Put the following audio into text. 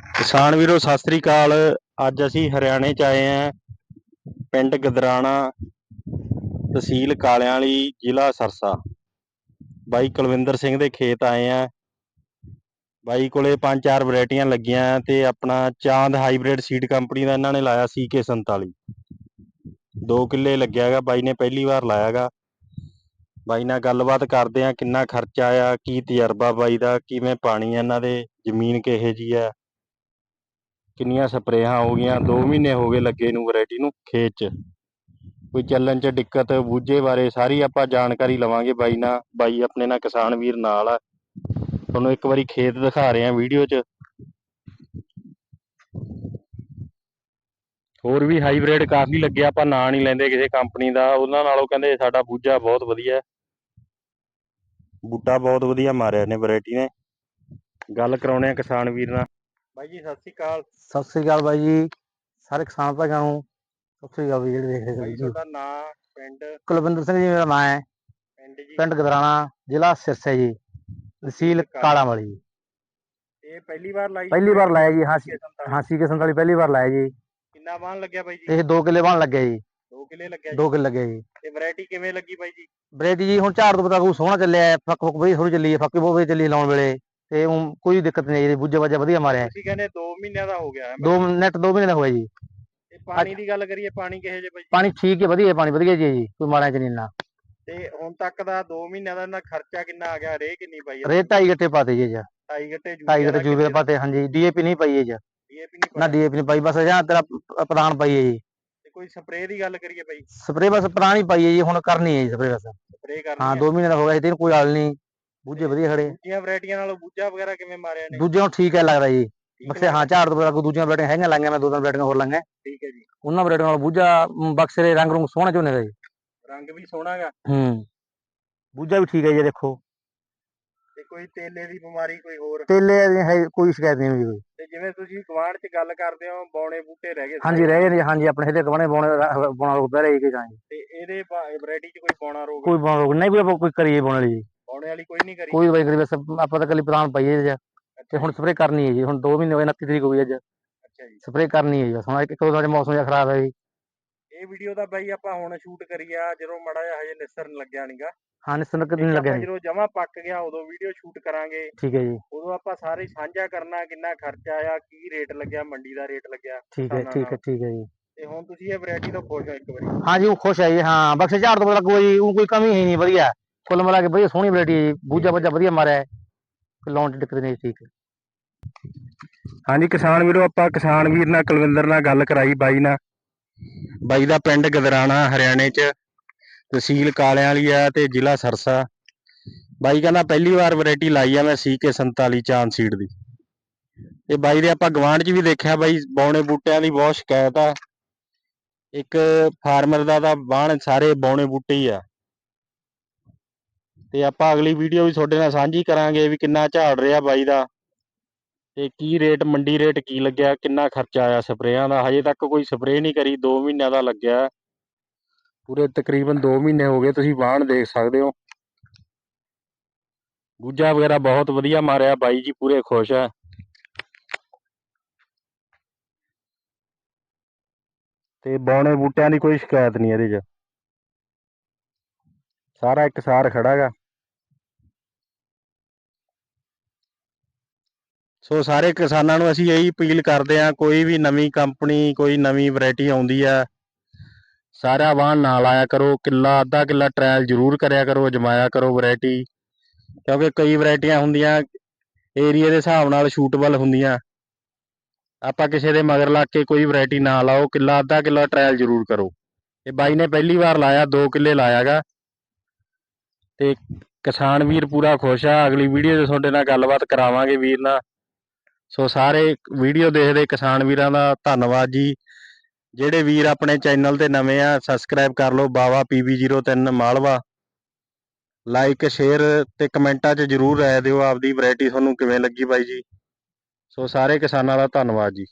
ਕਿਸਾਨ ਵੀਰੋ, ਸਤਿ ਸ੍ਰੀ ਅਕਾਲ। ਅੱਜ ਅਸੀਂ ਹਰਿਆਣੇ ਚ ਆਏ ਆਂ, ਪਿੰਡ ਗਦਰਾਣਾ, ਤਹਿਸੀਲ ਕਾਲਿਆਂ ਵਾਲੀ ਜ਼ਿਲ੍ਹਾ ਸਰਸਾ। ਬਾਈ ਕੁਲਵਿੰਦਰ ਸਿੰਘ ਦੇ ਖੇਤ ਆਏ ਆਂ। ਬਾਈ ਕੋਲੇ ਪੰਜ ਚਾਰ ਵੈਰਾਈਟੀਆਂ ਲੱਗੀਆਂ ਤੇ ਆਪਣਾ ਚਾਂਦ ਹਾਈਬ੍ਰਿਡ ਸੀਡ ਕੰਪਨੀ ਦਾ ਇਹਨਾਂ ਨੇ ਲਾਇਆ ਸੀ ਕੇ 47 2 ਕਿੱਲੇ ਲੱਗਿਆ ਹੈਗਾ, ਬਾਈ ਨੇ ਪਹਿਲੀ ਵਾਰ ਲਾਇਆ ਹੈਗਾ। ਬਾਈ ਨਾਲ ਗੱਲਬਾਤ ਕਰਦੇ ਆਂ, ਕਿੰਨਾ ਖਰਚਾ ਆਇਆ, ਕੀ ਤਜਰਬਾ ਬਾਈ ਦਾ, ਕਿਵੇਂ ਪਾਣੀ ਇਹਨਾਂ ਦੇ, ਜ਼ਮੀਨ ਕਿਹੇ ਜੀ ਆ। ਕਿੰਨੀਆਂ ਸਪਰੇਹਾਂ ਹੋ ਗਈਆਂ 2 ਮਹੀਨੇ ਹੋ ਗਏ ਲੱਗੇ ਨੂੰ ਵੈਰਾਈਟੀ ਨੂੰ ਖੇਤ 'ਚ। ਕੋਈ ਚੱਲਣ 'ਚ ਦਿੱਕਤ, ਬੂਝੇ ਬਾਰੇ ਸਾਰੀ ਆਪਾਂ ਜਾਣਕਾਰੀ ਲਵਾਂਗੇ ਬਾਈ ਨਾਲ, ਬਾਈ ਆਪਣੇ ਨਾਲ ਕਿਸਾਨ ਵੀਰ ਨਾਲ ਆ। ਤੁਹਾਨੂੰ ਇੱਕ ਵਾਰੀ ਖੇਤ ਦਿਖਾ ਰਹੇ ਆ ਵੀਡੀਓ 'ਚ। ਹੋਰ ਵੀ ਹਾਈਬ੍ਰਿਡ ਕਾਫੀ ਲੱਗਿਆ ਆਪਾਂ ਨਾਂ ਨਹੀਂ ਲੈਂਦੇ ਕਿਸੇ ਕੰਪਨੀ ਦਾ। ਉਹਨਾਂ ਨਾਲੋਂ ਕਹਿੰਦੇ ਸਾਡਾ ਬੂਝਾ ਬਹੁਤ ਵਧੀਆ। ਬੂਟਾ ਬਹੁਤ ਵਧੀਆ ਮਾਰਿਆ ਨੇ ਵੈਰਾਈਟੀ ਨੇ। ਗੱਲ ਕਰਾਉਣੇ ਆ ਕਿਸਾਨ ਵੀਰ ਨਾਲ। ਬਾਈ ਜੀ ਸਤਿ ਸ੍ਰੀ ਅਕਾਲ। ਸਤਿ ਸ੍ਰੀ ਅਕਾਲ ਬਾਈ ਜੀ ਸਾਰੇ ਕਿਸਾਨ ਭਾਈਆਂ ਨੂੰ ਸਤਿ ਸ੍ਰੀ ਅਕਾਲ ਵੀ ਜਿਹੜੇ ਦੇਖ ਰਹੇ ਬਾਈ ਜੀ ਤੁਹਾਡਾ ਨਾਂ ਪਿੰਡ? ਕੁਲਵਿੰਦਰ ਸਿੰਘ ਜੀ ਮੇਰਾ ਨਾਮ ਹੈ। ਪਿੰਡ ਜੀ? ਪਿੰਡ ਗਦਰਾਣਾ ਜ਼ਿਲ੍ਹਾ ਸਿਰਸਾ ਜੀ ਤਹਿਸੀਲ ਕਾਲਾ। ਵਾਲੀ ਜੀ। ਇਹ ਪਹਿਲੀ ਵਾਰ ਲਾਈ ਪਹਿਲੀ ਵਾਰ ਲਾਇਆ ਜੀ ਹਾਂ ਛੇ ਸੰਤਾਲੀ। ਹਾਂ ਸੀ ਕਿਸਮ ਵਾਲੀ ਪਹਿਲੀ ਵਾਰ ਲਾਇਆ ਜੀ। ਕਿੰਨਾ ਬਾਣ ਲੱਗਿਆ ਬਾਈ ਜੀ? ਇਹ 2 ਕਿੱਲੇ ਬਣ ਲੱਗਿਆ ਜੀ। 2 ਕਿੱਲੇ ਲੱਗਿਆ ਜੀ? 2 ਕਿੱਲੇ ਲੱਗੇ ਜੀ। ਤੇ ਵੈਰਾਈਟੀ ਕਿਵੇਂ ਲੱਗੀ ਬਾਈ ਜੀ? ਬ੍ਰੇਡ ਜੀ ਹੁਣ ਝਾੜ ਤੋਂ ਪਤਾ ਕੋਈ ਸੋਹਣਾ ਚੱਲਿਆ ਫੱਕ ਫੁੱਕ ਵਧੀਆ ਥੋੜੀ ਚੱਲੀ ਹੈ ਫੱਕੀ ਵਧੀਆ ਚੱਲੀ ਲਾਉਣ ਵੇਲੇ। ਤੇ ਊਂ ਕੋਈ ਦਿੱਕਤ ਨਹੀਂ ਆਈ ਜੀ ਬੁੱਝਾ ਬੱਜਾ ਵਧੀਆ ਮਾਰਿਆ। ਤੁਸੀਂ ਕਹਿੰਦੇ 2 ਮਹੀਨਿਆਂ ਦਾ ਹੋ ਗਿਆ ਹੈ ਦੋ ਨੈਟ 2 ਮਹੀਨੇ ਦਾ ਹੋਇਆ ਜੀ। ਤੇ ਪਾਣੀ ਦੀ ਗੱਲ ਕਰੀਏ ਪਾਣੀ ਕਿਹੋ ਜਿਹੇ ਬਾਈ ਜੀ? ਪਾਣੀ ਠੀਕ ਹੈ ਵਧੀਆ ਪਾਣੀ ਵਧੀਆ ਜੀ ਹੈ ਜੀ ਕੋਈ ਮਾੜਾ ਚ ਨਹੀਂ ਨਾ ਤੇ ਹੁਣ ਤੱਕ ਦਾ 2 ਮਹੀਨਿਆਂ ਦਾ ਇਹਨਾਂ ਖਰਚਾ ਕਿੰਨਾ ਆ ਗਿਆ ਰੇ ਕਿੰਨੀ ਪਾਈ ਹੈ ਰੇਟ ਢਾਈ ਗੱਟੇ ਪਾਤੇ ਜੀ ਜੀ ਢਾਈ ਗੱਟੇ ਢਾਈ ਗੱਟੇ ਜੂਬੇ ਪਾਤੇ ਹਾਂਜੀ ਡੀਏਪੀ ਨਹੀਂ ਪਾਈ ਹੈ ਜੀ ਡੀਏਪੀ ਨਹੀਂ ਨਾ ਡੀਏਪੀ ਨਹੀਂ ਪਾਈ ਬਸ ਜਾਂ ਤੇਰਾ ਪ੍ਰਧਾਨ ਪਾਈ ਹੈ ਜੀ। ਤੇ ਕੋਈ ਸਪਰੇਅ ਦੀ ਗੱਲ ਕਰੀਏ ਬਾਈ ਸਪਰੇ ਬਸ ਪੁਰਾਣੀ ਪਾਈ ਹੈ ਜੀ ਹੁਣ ਕਰਨੀ ਹੈ ਜੀ ਸਪਰੇ ਬਸ। ਸਪਰੇਅ ਕਰਨੀ ਹਾਂ ਹੈ। 2 ਮਹੀਨੇ ਦਾ ਹੋ ਗਿਆ ਤੇ ਕੋਈ ਹਾਲ ਨਹੀਂ। ਬੂਝੇ ਵਧੀਆ ਖੜੇ ਦੂਜੀਆਂ ਵੈਰਾਈਟੀਆਂ ਨਾਲੋਂ ਬੂਝਾ ਵਗੈਰਾ ਕਿਵੇਂ ਮਾਰਿਆ ਨੇ? ਦੂਜੇ ਨੂੰ ਠੀਕ ਹੈ ਲੱਗਦਾ ਜੀ। ਬਕਸੇ ਹਾਂ ਝਾੜ ਤੋਂ ਕੋਈ ਦੂਜੀਆਂ ਬੈਟੀਆਂ ਹੈਗੀਆਂ ਲਾਈਆਂ ਮੈਂ ਦੋ ਤਿੰਨ ਬੈਟੀਆਂ ਹੋਰ ਲਾਈਆਂ ਠੀਕ ਹੈ ਜੀ। ਉਹਨਾਂ ਬੈਟੀਆਂ ਨਾਲ ਬੂਝਾ ਬਕਸੇ ਦੇ ਰੰਗ ਰੰਗ ਸੋਹਣਾ ਝੋਨੇ ਦਾ ਜੀ। ਰੰਗ ਵੀ ਸੋਹਣਾ ਹੈਗਾ ਹੂੰ। ਬੂਝਾ ਵੀ ਠੀਕ ਹੈ ਜੀ ਦੇਖੋ। ਤੇ ਕੋਈ ਤੇਲੇ ਦੀ ਬਿਮਾਰੀ ਕੋਈ ਹੋਰ? ਤੇਲੇ ਦੀ ਹੈ ਕੋਈ ਸ਼ਿਕਾਇਤ ਨਹੀਂ ਹੋਈ ਤੇ ਜਿਵੇਂ ਤੁਸੀਂ ਗਵਾਂਢ 'ਚ ਗੱਲ ਕਰਦੇ ਹੋ ਬੌਣੇ ਬੂਟੇ ਰਹਿ ਗਏ ਹਾਂਜੀ ਰਹਿ ਗਏ ਨੇ ਹਾਂਜੀ ਆਪਣੇ ਇਹਦੇ ਕਵਣੇ ਬੋਣੇ ਬੋਣਾ ਰੋਕਦਾ ਰਹੀ ਕਿ ਜਾਂ। ਤੇ ਇਹਦੇ ਵੈਰਾਈਟੀ 'ਚ ਕੋਈ ਬੌਣਾ ਰੋਗ ਕੋਈ ਬੋਣਾ ਰੋਕ ਨਹੀਂ ਕੋਈ ਕਰੀਏ ਬੋਣ ਵਾਲੀ ਬੌਣੇ ਵਾਲੀ ਕੋਈ ਨਹੀਂ ਕਰੀ। ਕੋਈ ਬਾਈ ਕਰੀ ਬਸ ਆਪਾਂ ਤਾਂ ਕੱਲੀ ਪ੍ਰਧਾਨ ਪਾਈਏ ਜੀ ਤੇ ਹੁਣ ਸਪਰੇ ਕਰਨੀ ਹੈ ਜੀ। ਹੁਣ 2 ਮਹੀਨੇ ਹੋਏ 29 ਤਰੀਕ ਹੋਈ ਅੱਜ। ਅੱਛਾ ਜੀ। ਸਪਰੇ ਕਰਨੀ ਹੈ ਜੀ ਬਸ। ਹੁਣ ਇੱਕ ਦੋ ਦਿਨ ਮੌਸਮ ਜਿਹਾ ਖਰਾਬ ਹੈ ਜੀ। ਇਹ ਵੀਡੀਓ ਦਾ ਬਾਈ ਆਪਾਂ ਹੁਣ ਸ਼ੂਟ ਕਰੀ ਆ ਜਦੋਂ ਮੜਾ ਜਿਹਾ ਹਜੇ ਨਿਸਰਨ ਲੱਗਿਆ ਨਹੀਂਗਾ ਹਾਂ ਕਦੀ ਨਹੀਂ ਲੱਗਿਆ ਜੀ। ਜਦੋਂ ਜਮਾ ਪੱਕ ਗਿਆ ਉਦੋਂ ਵੀਡੀਓ ਸ਼ੂਟ ਕਰਾਂਗੇ। ਠੀਕ ਹੈ ਜੀ। ਉਦੋਂ ਆਪਾਂ ਸਾਰੇ ਹੀ ਸਾਂਝਾ ਕਰਨਾ ਕਿੰਨਾ ਖਰਚਾ ਆਇਆ ਕੀ ਰੇਟ ਲੱਗਿਆ ਮੰਡੀ ਦਾ ਰੇਟ ਲੱਗਿਆ ਠੀਕ ਹੈ ਠੀਕ ਹੈ। ਠੀਕ ਹੈ ਜੀ। ਤੇ ਹੁਣ ਤੁਸੀਂ ਇਹ ਵੈਰਾਈਟੀ ਤੋਂ ਖੁਸ਼ ਹੋ ਇੱਕ ਵਾਰੀ। ਹਾਂ ਜੀ ਉਹ ਖੁਸ਼ ਹੈ ਜੀ। ਹਾਂ ਬਕਸੇ ਝਾੜ ਤੋਂ ਪਤਾ ਕੋਈ ਉਹ ਕੋਈ ਕਮੀ ਹੈ ਨਹੀਂ ਵਧੀਆ। ਕੁੱਲ ਮਿਲਾ ਕੇ ਵਧੀਆ ਸੋਹਣੀ ਵੈਰਾਈਟੀ ਹੈ। ਜੀ ਬੂਝਾ ਬੱਜਾ ਵਧੀਆ ਮਾਰਿਆ ਹੈ। ਕੋਈ ਲਾਉਣ ਦੀ ਦਿੱਕਤ ਨਹੀਂ ਠੀਕ ਹਾਂਜੀ ਕਿਸਾਨ ਵੀਰੋ ਆਪਾਂ ਕਿਸਾਨ ਵੀਰ ਨਾਲ ਕੁਲਵਿੰਦਰ ਨਾਲ ਗੱਲ ਕਰਾਈ ਬਾਈ ਨਾਲ। ਬਾਈ ਦਾ ਪਿੰਡ ਗਦਰਾਣਾ ਹਰਿਆਣੇ 'ਚ। ਤਹਿਸੀਲ ਕਾਲਿਆਂ ਵਾਲੀ ਆ ਤੇ ਜ਼ਿਲ੍ਹਾ ਸਰਸਾ। ਬਾਈ ਕਹਿੰਦਾ ਪਹਿਲੀ ਵਾਰ ਵੈਰਾਈਟੀ ਲਾਈ ਆ ਮੈਂ ਸੀਕੇ 47 ਚਾਂਦ ਸੀਡ ਦੀ। ਤੇ ਬਾਈ ਦੇ ਆਪਾਂ ਗਵਾਂਢ 'ਚ ਵੀ ਦੇਖਿਆ ਬਾਈ ਬੌਣੇ ਬੂਟਿਆਂ ਦੀ ਬਹੁਤ ਸ਼ਿਕਾਇਤ ਆ। ਇੱਕ ਫਾਰਮਰ ਦਾ ਤਾਂ ਬਾਣ ਸਾਰੇ ਬੌਣੇ ਬੂਟੇ ਹੀ ਆ। ਤੇ ਆਪਾਂ ਅਗਲੀ ਵੀਡੀਓ ਵੀ ਤੁਹਾਡੇ ਨਾਲ ਸਾਂਝੀ ਕਰਾਂਗੇ ਵੀ ਕਿੰਨਾ ਝਾੜ ਰਿਹਾ ਬਾਈ ਦਾ ਤੇ ਕੀ ਰੇਟ ਮੰਡੀ ਰੇਟ ਕੀ ਲੱਗਿਆ, ਕਿੰਨਾ ਖਰਚਾ ਆਇਆ ਸਪਰੇਆਂ ਦਾ। ਹਜੇ ਤੱਕ ਕੋਈ ਸਪਰੇਅ ਨਹੀਂ ਕਰੀ 2 ਮਹੀਨਿਆਂ ਦਾ ਲੱਗਿਆ। ਹੈ। ਪੂਰੇ ਤਕਰੀਬਨ 2 ਮਹੀਨੇ ਹੋ ਗਏ, ਤੁਸੀਂ ਬਾਣ ਦੇਖ ਸਕਦੇ ਹੋ। ਗੁੱਜਾ ਵਗੈਰਾ ਬਹੁਤ ਵਧੀਆ ਮਾਰਿਆ, ਬਾਈ ਜੀ ਪੂਰੇ ਖੁਸ਼ ਆ। ਤੇ ਬੌਣੇ ਬੂਟਿਆਂ ਦੀ ਕੋਈ ਸ਼ਿਕਾਇਤ ਨਹੀਂ ਇਹਦੇ 'ਚ। ਸਾਰਾ ਇੱਕ ਸਾਰ ਖੜਾ ਗਾ। ਸੋ ਸਾਰੇ ਕਿਸਾਨਾਂ ਨੂੰ ਅਸੀਂ ਇਹੀ ਅਪੀਲ ਕਰਦੇ ਹਾਂ ਕੋਈ ਵੀ ਨਵੀਂ ਕੰਪਨੀ, ਕੋਈ ਨਵੀਂ ਵੈਰਾਈਟੀ ਆਉਂਦੀ ਆ, ਸਾਰਾ ਵਾਹਨ ਨਾਲ ਲਾਇਆ ਕਰੋ, ਕਿੱਲਾ, ਅੱਧਾ ਕਿੱਲਾ ਟਰਾਇਲ ਜ਼ਰੂਰ ਕਰਿਆ ਕਰੋ, ਅਜਮਾਇਆ ਕਰੋ ਵੈਰਾਈਟੀ ਕਿਉਂਕਿ ਕਈ ਵੈਰਾਈਟੀਆਂ ਹੁੰਦੀਆਂ ਏਰੀਆ ਦੇ ਹਿਸਾਬ ਨਾਲ ਸ਼ੂਟਬਲ ਹੁੰਦੀਆਂ। ਆਪਾਂ ਕਿਸੇ ਦੇ ਮਗਰ ਲੱਗ ਕੇ ਕੋਈ ਵੈਰਾਈਟੀ ਨਾ ਲਾਓ, ਕਿੱਲਾ, ਅੱਧਾ ਕਿੱਲਾ ਟਰਾਇਲ ਜ਼ਰੂਰ ਕਰੋ। ਇਹ ਬਾਈ ਨੇ ਪਹਿਲੀ ਵਾਰ ਲਾਇਆ 2 ਕਿੱਲੇ ਲਾਇਆਗਾ ਤੇ ਕਿਸਾਨ ਵੀਰ ਪੂਰਾ ਖੁਸ਼ ਆ, ਅਗਲੀ ਵੀਡੀਓ 'ਚ ਤੁਹਾਡੇ ਨਾਲ ਗੱਲਬਾਤ ਕਰਾਵਾਂਗੇ ਵੀਰ ਨਾਲ। ਸੋ ਸਾਰੇ ਵੀਡੀਓ ਦੇਖਦੇ ਕਿਸਾਨ ਵੀਰਾਂ ਦਾ ਧੰਨਵਾਦ ਜੀ। ਜਿਹੜੇ ਵੀਰ ਆਪਣੇ ਚੈਨਲ ਤੇ ਨਵੇਂ ਆ, ਸਬਸਕ੍ਰਾਈਬ ਕਰ ਲਓ, ਬਾਵਾ PB03 ਮਾਲਵਾ। ਲਾਈਕ, ਸ਼ੇਅਰ ਤੇ ਕਮੈਂਟਾਂ 'ਚ ਜਰੂਰ ਰਾਏ ਦਿਓ, ਆਪਦੀ ਵੈਰਾਈਟੀ ਤੁਹਾਨੂੰ ਕਿਵੇਂ ਲੱਗੀ ਬਾਈ ਜੀ। ਸੋ ਸਾਰੇ ਕਿਸਾਨਾਂ ਦਾ ਧੰਨਵਾਦ ਜੀ।